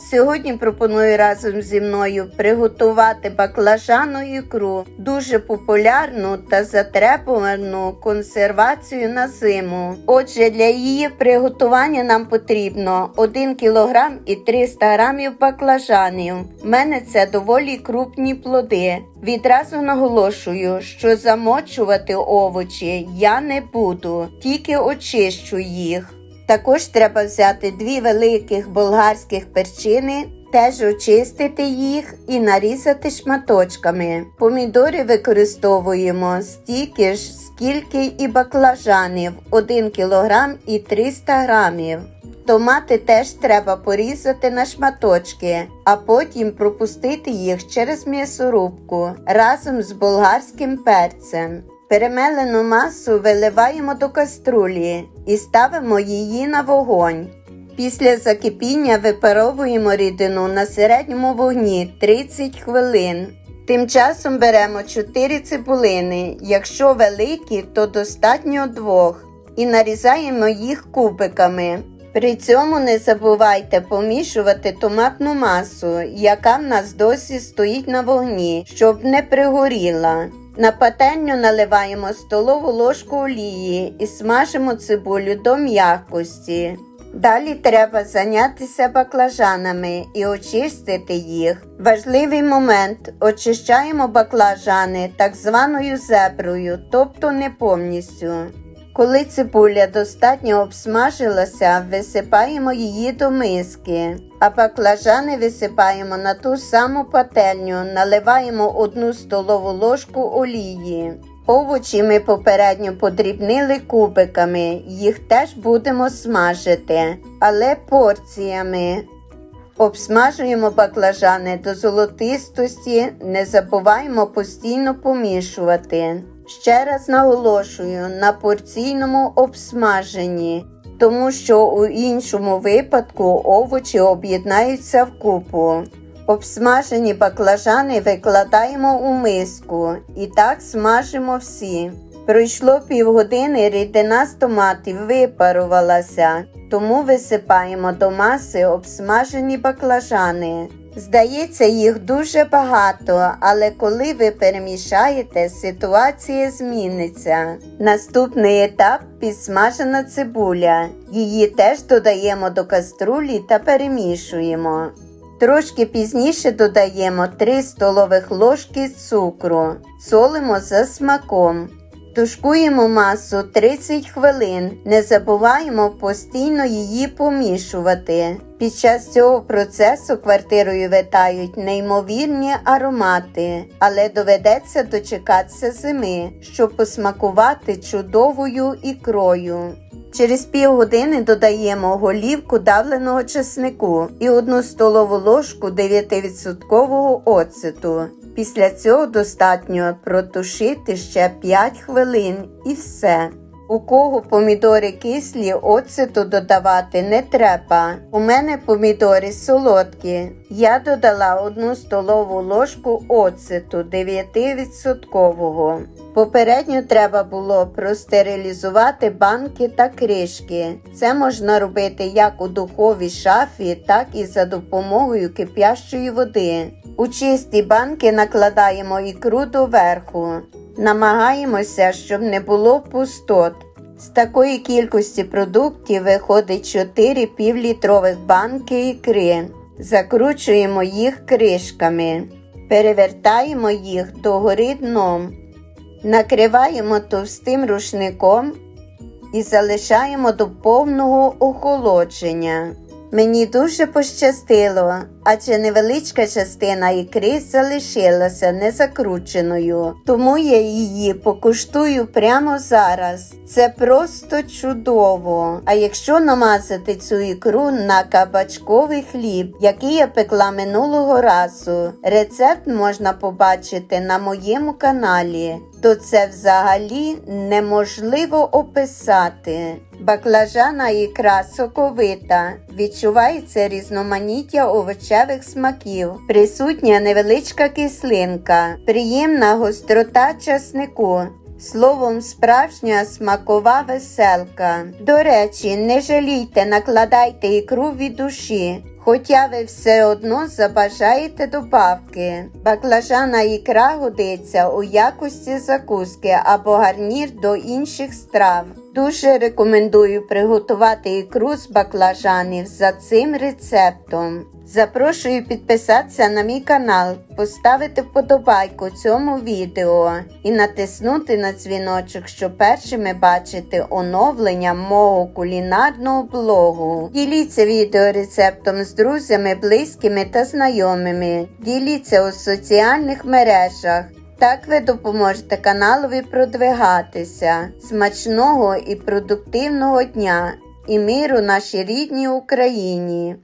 Сьогодні пропоную разом зі мною приготувати баклажану ікру, дуже популярну та затребувану консервацію на зиму. Отже, для її приготування нам потрібно 1 кг і 300 г баклажанів. У мене це доволі крупні плоди. Відразу наголошую, що замочувати овочі я не буду, тільки очищу їх. Також треба взяти дві великих болгарських перчини, теж очистити їх і нарізати шматочками. Помідори використовуємо стільки ж, скільки і баклажанів 1 кг і 300 грамів. Томати теж треба порізати на шматочки, а потім пропустити їх через м'ясорубку разом з болгарським перцем. Перемелену масу виливаємо до каструлі і ставимо її на вогонь. Після закипіння випаровуємо рідину на середньому вогні 30 хвилин. Тим часом беремо 4 цибулини, якщо великі, то достатньо двох, і нарізаємо їх кубиками. При цьому не забувайте помішувати томатну масу, яка в нас досі стоїть на вогні, щоб не пригоріла. На пательню наливаємо столову ложку олії і смажимо цибулю до м'якості. Далі треба зайнятися баклажанами і очистити їх. Важливий момент: очищаємо баклажани так званою зеброю, тобто не повністю. Коли цибуля достатньо обсмажилася, висипаємо її до миски, а баклажани висипаємо на ту саму пательню, наливаємо одну столову ложку олії. Овочі ми попередньо подрібнили кубиками, їх теж будемо смажити, але порціями. Обсмажуємо баклажани до золотистості, не забуваємо постійно помішувати. Ще раз наголошую на порційному обсмаженні, тому що у іншому випадку овочі об'єднаються вкупу. Обсмажені баклажани викладаємо у миску і так смажимо всі. Пройшло півгодини, рідина з томатів випарувалася, тому висипаємо до маси обсмажені баклажани. Здається, їх дуже багато, але коли ви перемішаєте, ситуація зміниться. Наступний етап підсмажена цибуля. Її теж додаємо до каструлі та перемішуємо. Трошки пізніше додаємо 3 столових ложки цукру, солимо за смаком. Тушкуємо масу 30 хвилин. Не забуваємо постійно її помішувати. Під час цього процесу квартирою витають неймовірні аромати, але доведеться дочекатися зими, щоб посмакувати чудовою ікрою. Через півгодини додаємо голівку давленого чеснику і одну столову ложку 9% оцету. Після цього достатньо протушити ще 5 хвилин і все. У кого помідори кислі, оцету додавати не треба. У мене помідори солодкі. Я додала одну столову ложку оцету 9%. Попередньо треба було простерилізувати банки та кришки. Це можна робити як у духовій шафі, так і за допомогою кип'ящої води. У чисті банки накладаємо ікру доверху. Намагаємося, щоб не було пустот. З такої кількості продуктів виходить 4 півлітрових банки ікри. Закручуємо їх кришками, перевертаємо їх догори дном, накриваємо товстим рушником і залишаємо до повного охолодження. Мені дуже пощастило, адже невеличка частина ікри залишилася незакрученою, тому я її покуштую прямо зараз. Це просто чудово. А якщо намазати цю ікру на кабачковий хліб, який я пекла минулого разу, рецепт можна побачити на моєму каналі. То це взагалі неможливо описати. Баклажана ікра соковита, відчувається різноманіття овочевих смаків, присутня невеличка кислинка, приємна гострота часнику. Словом, справжня смакова веселка. До речі, не жалійте, накладайте ікру від душі. Хоча ви все одно забажаєте добавки. Баклажана ікра годиться у якості закуски або гарнір до інших страв. Дуже рекомендую приготувати ікру з баклажанів за цим рецептом. Запрошую підписатися на мій канал, поставити вподобайку цьому відео і натиснути на дзвіночок, щоб першими бачити оновлення мого кулінарного блогу. Діліться відеорецептом з друзями, близькими та знайомими. Діліться у соціальних мережах. Так ви допоможете каналові продвигатися. Смачного і продуктивного дня і миру нашій рідній Україні!